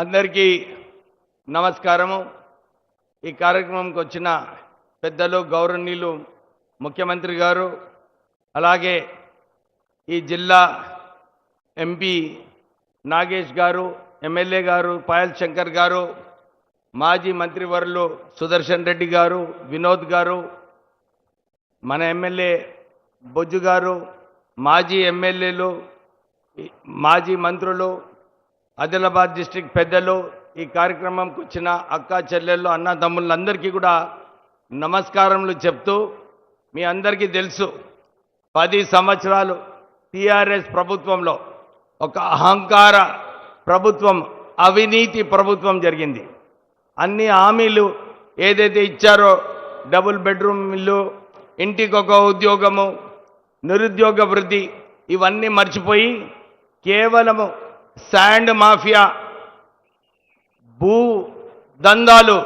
అందరికీ నమస్కారము. ఈ కార్యక్రమంకి వచ్చిన పెద్దలు గౌరవనీయులు ముఖ్యమంత్రి గారు అలాగే ఈ జిల్లా ఎంపీ నాగేష్ గారు ఎమ్మెల్యే గారు పాయల్ శంకర్ గారు మాజీ మంత్రివర్యులు సుదర్శన్ రెడ్డి గారు వినోద్ గారు మన ఎమ్మెల్యే బొజ్జు గారు మాజీ ఎమ్మెల్యేలు మాజీ మంత్రులు ఆదిలాబాద్ డిస్టిక్ పెద్దలు ఈ కార్యక్రమంకి వచ్చిన అక్క చెల్లెళ్ళు అన్న తమ్ముళ్ళందరికీ కూడా నమస్కారములు చెప్తూ మీ అందరికీ తెలుసు. పది సంవత్సరాలు టీఆర్ఎస్ ప్రభుత్వంలో ఒక అహంకార ప్రభుత్వం అవినీతి ప్రభుత్వం జరిగింది. అన్ని హామీలు ఏదైతే ఇచ్చారో డబుల్ బెడ్రూమ్ ఇల్లు ఇంటికొక ఉద్యోగము నిరుద్యోగ వృద్ధి ఇవన్నీ మర్చిపోయి కేవలము శాండ్ మాఫియా భూ దందాలు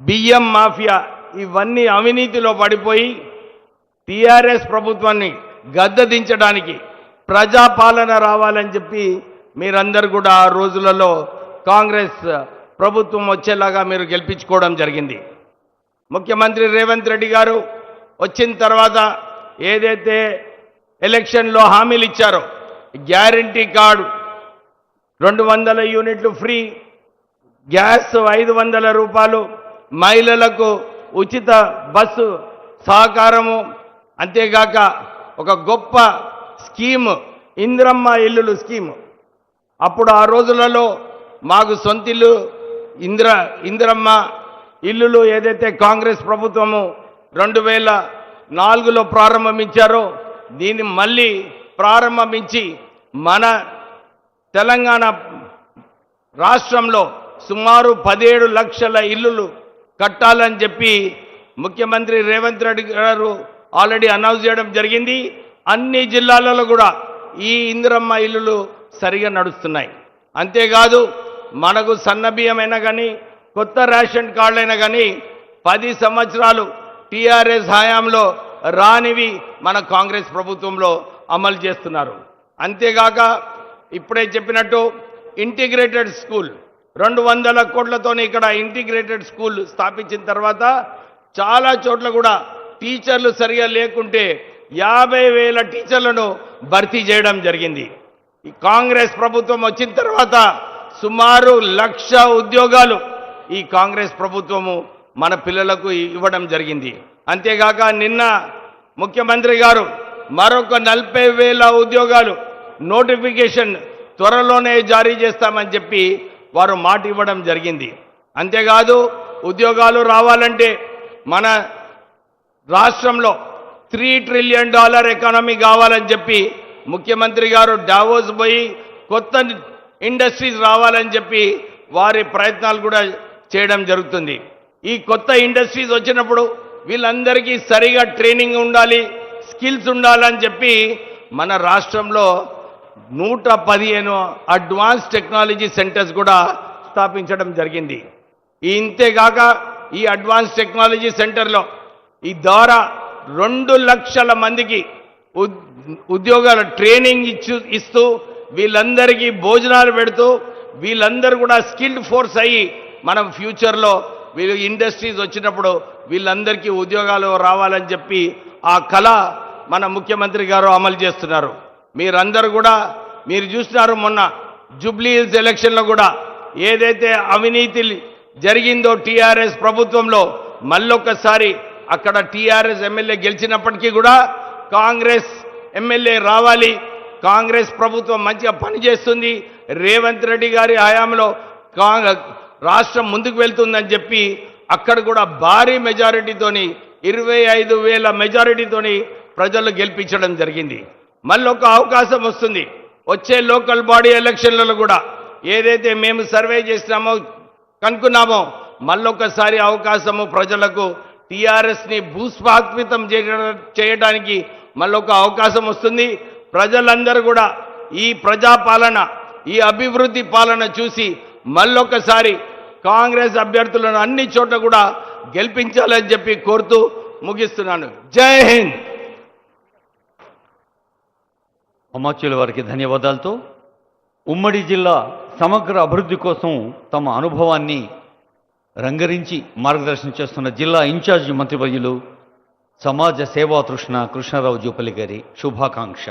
బియ్యం మాఫియా ఇవన్నీ అవినీతిలో పడిపోయి టీఆర్ఎస్ ప్రభుత్వాన్ని గద్దదించడానికి ప్రజాపాలన రావాలని చెప్పి మీరందరూ కూడా ఆ రోజులలో కాంగ్రెస్ ప్రభుత్వం వచ్చేలాగా మీరు గెలిపించుకోవడం జరిగింది. ముఖ్యమంత్రి రేవంత్ రెడ్డి గారు వచ్చిన తర్వాత ఏదైతే ఎలక్షన్లో హామీలు ఇచ్చారో గ్యారంటీ కార్డు. రెండు వందల యూనిట్లు ఫ్రీ. గ్యాస్ ఐదు వందల రూపాయలు. మహిళలకు ఉచిత బస్సు సహకారము. అంతేగాక ఒక గొప్ప స్కీమ్. ఇంద్రమ్మ ఇల్లులు స్కీమ్. అప్పుడు ఆ రోజులలో మాకు సొంతిల్లు ఇంద్ర ఇంద్రమ్మ ఇల్లులు ఏదైతే కాంగ్రెస్ ప్రభుత్వము రెండు వేల నాలుగులో ప్రారంభించారో దీన్ని మళ్ళీ ప్రారంభించి మన తెలంగాణ రాష్ట్రంలో సుమారు పదిహేడు లక్షల ఇల్లులు కట్టాలని చెప్పి ముఖ్యమంత్రి రేవంత్ రెడ్డి గారు ఆల్రెడీ అనౌన్స్ చేయడం జరిగింది. అన్ని జిల్లాలలో కూడా ఈ ఇందిరమ్మ ఇల్లులు సరిగా నడుస్తున్నాయి. అంతేకాదు మనకు సన్నబియ్యమైనా కానీ కొత్త రేషన్ కార్డులైనా కానీ పది సంవత్సరాలు టీఆర్ఎస్ హయాంలో రానివి మన కాంగ్రెస్ ప్రభుత్వంలో అమలు చేస్తున్నారు. అంతేగాక ఇప్పుడే చెప్పినట్టు ఇంటిగ్రేటెడ్ స్కూల్ రెండు వందల కోట్లతోనే ఇక్కడ ఇంటిగ్రేటెడ్ స్కూల్ స్థాపించిన తర్వాత చాలా చోట్ల కూడా టీచర్లు సరిగా లేకుంటే యాభై వేల టీచర్లను భర్తీ చేయడం జరిగింది. ఈ కాంగ్రెస్ ప్రభుత్వం వచ్చిన తర్వాత సుమారు లక్ష ఉద్యోగాలు ఈ కాంగ్రెస్ ప్రభుత్వము మన పిల్లలకు ఇవ్వడం జరిగింది. అంతేగాక నిన్న ముఖ్యమంత్రి గారు మరొక నలభై వేల ఉద్యోగాలు నోటిఫికేషన్ త్వరలోనే జారీ చేస్తామని చెప్పి వారు మాట ఇవ్వడం జరిగింది. అంతేకాదు ఉద్యోగాలు రావాలంటే మన రాష్ట్రంలో త్రీ ట్రిలియన్ డాలర్ ఎకానమీ కావాలని చెప్పి ముఖ్యమంత్రి గారు డావోస్ పోయి కొత్త ఇండస్ట్రీస్ రావాలని చెప్పి వారి ప్రయత్నాలు కూడా చేయడం జరుగుతుంది. ఈ కొత్త ఇండస్ట్రీస్ వచ్చినప్పుడు వీళ్ళందరికీ సరిగా ట్రైనింగ్ ఉండాలి. స్కిల్స్ ఉండాలని చెప్పి మన రాష్ట్రంలో నూట పదిహేను అడ్వాన్స్ టెక్నాలజీ సెంటర్స్ కూడా స్థాపించడం జరిగింది. ఇంతేగాక ఈ అడ్వాన్స్ టెక్నాలజీ సెంటర్లో ఈ ద్వారా రెండు లక్షల మందికి ఉద్- ఉద్యోగాల ట్రైనింగ్ ఇచ్చు ఇస్తూ వీళ్ళందరికీ భోజనాలు పెడుతూ వీళ్ళందరూ కూడా స్కిల్డ్ ఫోర్స్ అయ్యి మనం ఫ్యూచర్లో వీళ్ళు ఇండస్ట్రీస్ వచ్చినప్పుడు వీళ్ళందరికీ ఉద్యోగాలు రావాలని చెప్పి ఆ కళ మన ముఖ్యమంత్రి గారు అమలు చేస్తున్నారు. మీరందరూ కూడా మీరు చూసినారు మొన్న జూబ్లీ హిల్స్ ఎలక్షన్లో కూడా ఏదైతే అవినీతి జరిగిందో టీఆర్ఎస్ ప్రభుత్వంలో మళ్ళొక్కసారి అక్కడ టీఆర్ఎస్ ఎమ్మెల్యే గెలిచినప్పటికీ కూడా కాంగ్రెస్ ఎమ్మెల్యే రావాలి కాంగ్రెస్ ప్రభుత్వం మంచిగా పనిచేస్తుంది రేవంత్ రెడ్డి గారి హయాంలో కాంగ్ రాష్ట్రం ముందుకు వెళ్తుందని చెప్పి అక్కడ కూడా భారీ మెజారిటీతోని ఇరవై ఐదు వేల మెజారిటీతోని ప్రజలు గెలిపించడం జరిగింది. మళ్ళీ ఒక అవకాశం వస్తుంది. వచ్చే లోకల్ బాడీ ఎలక్షన్లలో కూడా ఏదైతే మేము సర్వే చేసినామో కనుక్కున్నామో మళ్ళొకసారి అవకాశము ప్రజలకు టీఆర్ఎస్ని భూస్వాత్మితం చేయడానికి మళ్ళొక అవకాశం వస్తుంది. ప్రజలందరూ కూడా ఈ ప్రజాపాలన ఈ అభివృద్ధి పాలన చూసి మళ్ళొకసారి కాంగ్రెస్ అభ్యర్థులను అన్ని చోట్ల కూడా గెలిపించాలని చెప్పి కోరుతూ ముగిస్తున్నాను. జై హింద్. అమాచ్యుల వారికి ధన్యవాదాలతో ఉమ్మడి జిల్లా సమగ్ర అభివృద్ధి కోసం తమ అనుభవాన్ని రంగరించి మార్గదర్శనం చేస్తున్న జిల్లా ఇన్ఛార్జి మంత్రివర్యులు సమాజ సేవా తృష్ణ కృష్ణారావు జూపల్లి గారి శుభాకాంక్ష.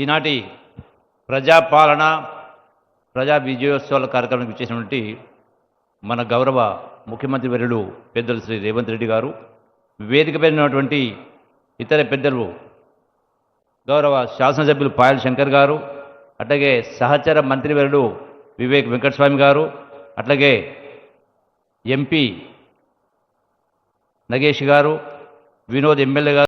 ఈనాటి ప్రజాపాలన ప్రజా విజయోత్సవాల కార్యక్రమానికి ఇచ్చేసినటువంటి మన గౌరవ ముఖ్యమంత్రి వర్యులు పెద్దలు శ్రీ రేవంత్ రెడ్డి గారు వేదికపై ఉన్నటువంటి ఇతర పెద్దలు గౌరవ శాసనసభ్యులు పాయల్ శంకర్ గారు అట్లాగే సహచర మంత్రివర్యుడు వివేక్ వెంకటస్వామి గారు అట్లాగే ఎంపీ నగేష్ గారు వినోద్ ఎమ్మెల్యే గారు